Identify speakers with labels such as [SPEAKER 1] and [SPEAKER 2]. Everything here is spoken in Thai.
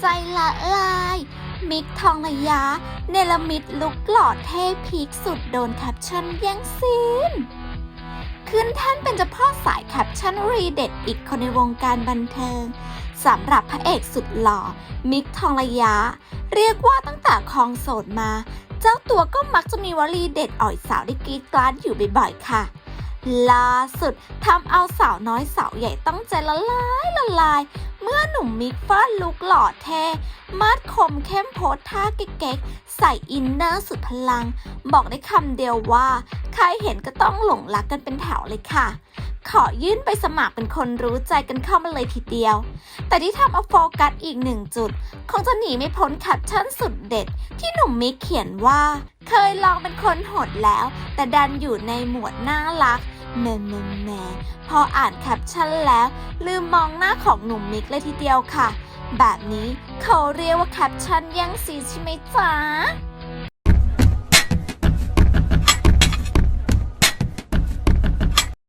[SPEAKER 1] ใจละลาย มิกทองระยะ เนลมิตลุกหล่อเท่พีคสุดโดนแคปชั่นแย่งซีนขึ้นท่านเป็นเจ้าพ่อสายแคปชั่นรีเด็ดอีกคนในวงการบันเทิงสำหรับพระเอกสุดหล่อ มิกทองระยะ เรียกว่าตั้งแต่คลองโสดมา เจ้าตัวก็มักจะมีวลีเด็ดอ่อยสาวได้กรีดกราดอยู่บ่อยๆค่ะล่าสุดทำเอาสาวน้อยสาวใหญ่ต้องใจละลายละลาย เมื่อหนุ่มมิกฟาดลุกหล่อเท่มาดคมเข้มโพสท่าเก๊กๆ ใส่อินเนอร์สุดพลัง บอกได้คำเดียวว่า ใครเห็นก็ต้องหลงรักกันเป็นแถวเลยค่ะ ขอยื่นไปสมัครเป็นคนรู้ใจกันเข้ามาเลยทีเดียว แต่ที่ทำเอาโฟกัสอีกหนึ่งจุด คงจะหนีไม่พ้นแคปชั่นสุดเด็ด ที่หนุ่มมิกเขียนว่า เคยลองเป็นคนโหดแล้ว แต่ดันอยู่ในหมวดน่ารัก แม่แม่แม่พออ่านแคปชั่นแล้ว ลืมมองหน้าของหนุ่มมิกเลยทีเดียวค่ะ แบบนี้เขาเรียกว่าแคปชั่นยังสีใช่ไหมจ๊ะ